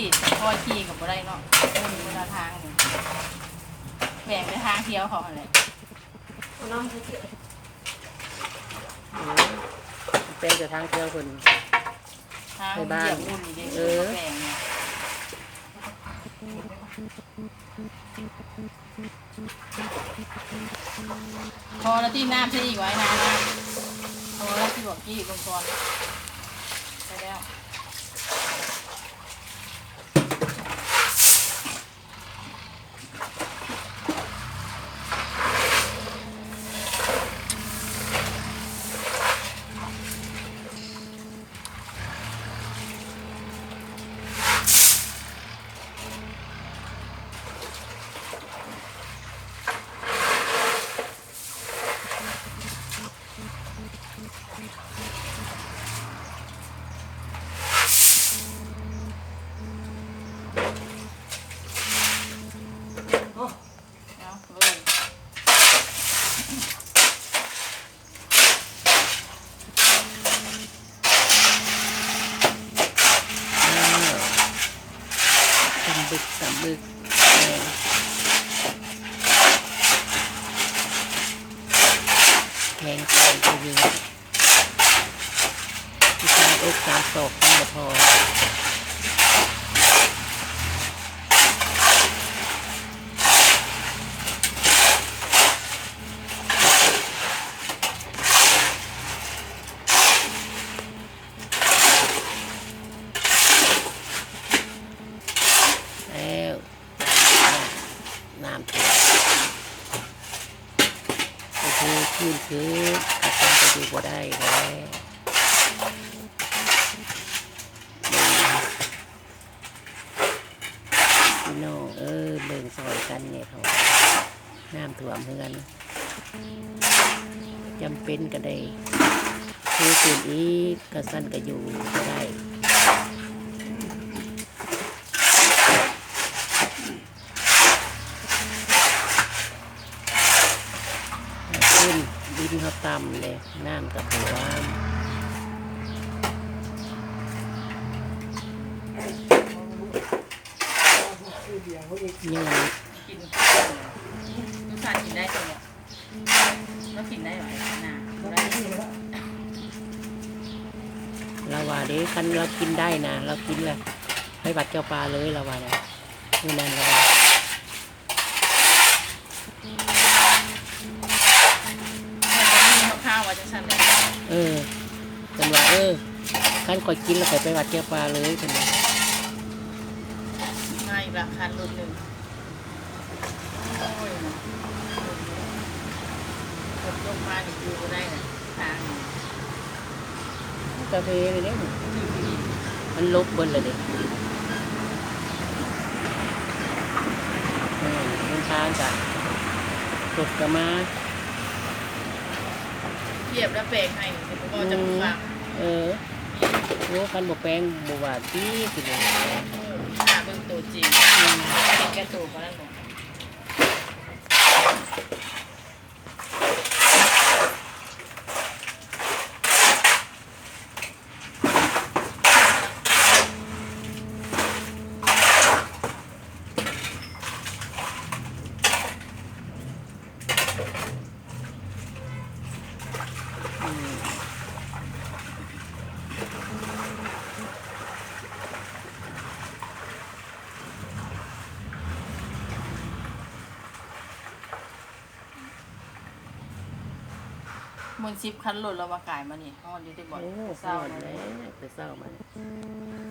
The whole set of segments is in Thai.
สปีดสปอยขี่กับบ่ได้เนาะมันเวลาทางนี่แบ่งไปทางเที่ยวเขาอะไรน้องจะเกี่ยวอืมเป็นแต่ทางเที่ยวคน ทางไปบ้านเหยียบอุ่นนี่เด้เออแบ่งเนี่ยพอแล้วที่น้ำใช่อีกไว้นานนะพอแล้วที่บอกกี้ลงก่อนไปแล้ว โอ้ เอาเลย อ้าวตำบึกแทงแทงไก่ตัวยิงที่สายอกสามศอกทั้งหมดพอ แล้วน้ำท่วมก็ คืนคืออาการจะอยู่บ่ได้แล้วพี่น้องเออเบิ่งซอยกันเนี่ยเขาน้ำท่วมเพื่อนจำเป็นก็ได้คือตื่นอีกกระสั้นก็อยู่ก็ได้ ขึ้นดินเขาต่ำเลยน้ำกับหัวยังกินลูกสาวกินได้ตัวเนี่ยแล้วกินได้ไหมน่ะบ่ได้เราว่าเด้คันเรากินได้นะเรากินแหละให้บัดเจ้าปลาเลยเราว่านะนี่นั่นเราว่า มันก็มีข้า วๆว่าจังซั่นเลยเออเป็นว่าเออคันคอยกินแล้วคอยไปบัดเจ้าปลาเลยเป็นว่าง่ายราคาลดหนึ่งโอ้ยนะกดลงมานี่คือบ่ได้นะทางนี่กาแฟเลยเนี่ยมันลบเบนเลยเด็เออมันทางจ้ะกดกระมา เทียบแล้วแปลงให้นี่ผมก็จะฟังเออโอ้คันบกแปลงบว่าตีสิเลยหาเบิ่งตัวจริงเห็นแก่ตัวก็นั่นบ่ มนซิปคันหล่นแล้วมากายมานี่ห้องอยู่ที่บ่อนเศร้ามาเลยไปเศร้ามาอืม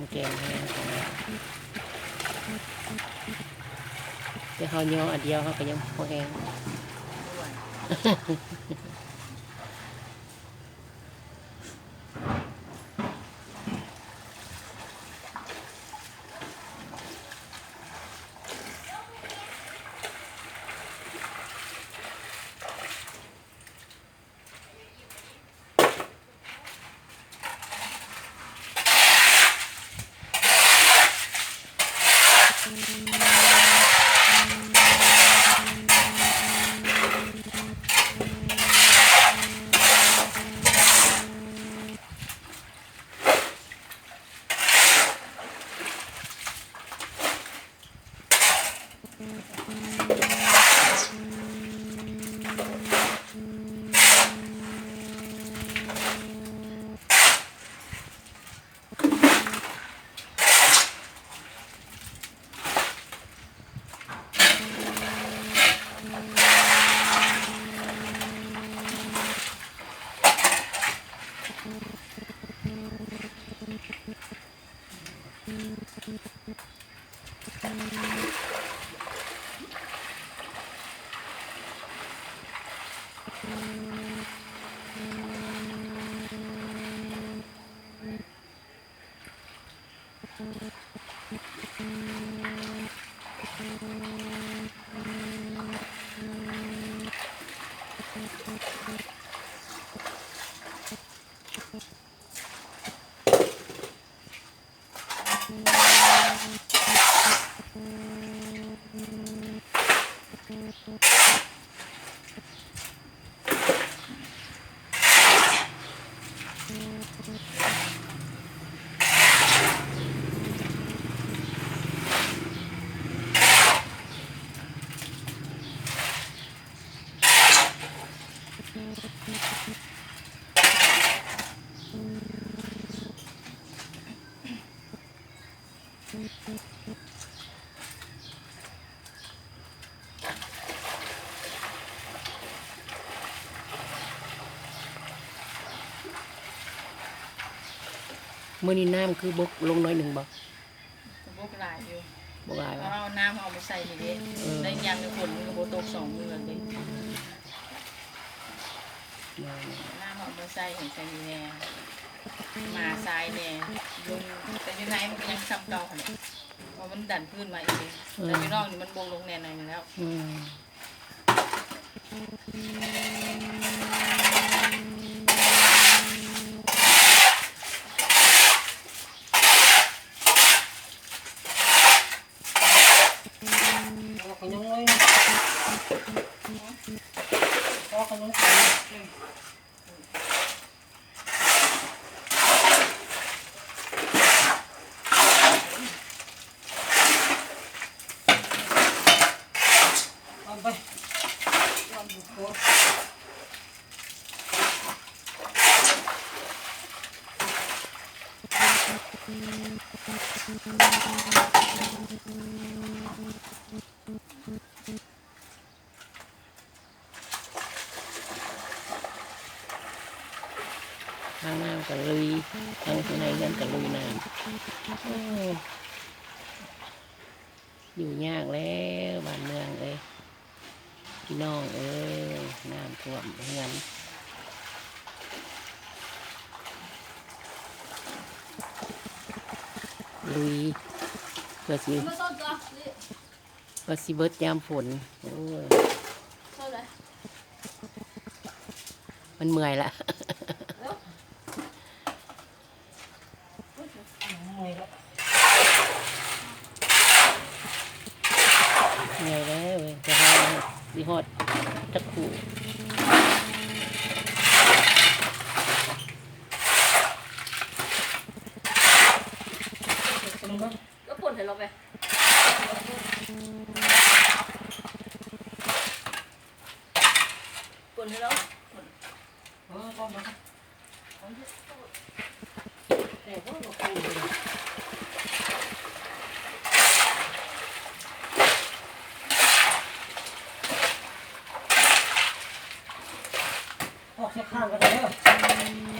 ความแกงแห้งของเราแต่เขาย่ออันเดียวเขาก็ยังพอแห้ง ด้ว ยมื่อนี้น้ำคือบกลงน้อยหนึ่งบอกบุกหลายอยู่บอกหลายเพว่าราะเอาน้ำเอามาใส่นี่เด้เออได้ยังในฝนมันก็บ่ตกสองมือเลยน้ำเอามาใส่เห็นใส่นี่แน่มาทรายแน่ ลงแต่ยังไงมันก็ยังซ้ำเก่าหั่นแหละเพราะมันดันขึ้นมาอีกเองแต่อยู่นอกนี่มันบงลงแน่หน่อยหนึงแล้วอืมเราก็ยังไงพอกันยังใส่เอาไปลองดูโคตร ทางน้ำกับลุยทางข้างในเงินกับลุยน้ำอยู่ยากแล้วบ้านเมืองเอ้ยพี่น้องเอ้ยน้ำท่วมเงิน ลุยเพื่อสิเพื่อสิเบิดยามฝนโอ้ยมันเมื่อยละเหนื่อยแล้วเว้ยจะหาสิฮอดจักขู่ ปวดให้เราไปปวดให้เราเออต้องมาแต่ก็บอกปวดออกเสียข้างกันเลย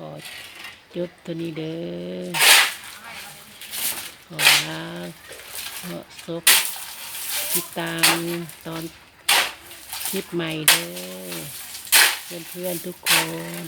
ขอจบตัวนี้เด้อขอลาเหาะซบติดตามตอนคลิปใหม่เด้อเพื่อนๆทุกคน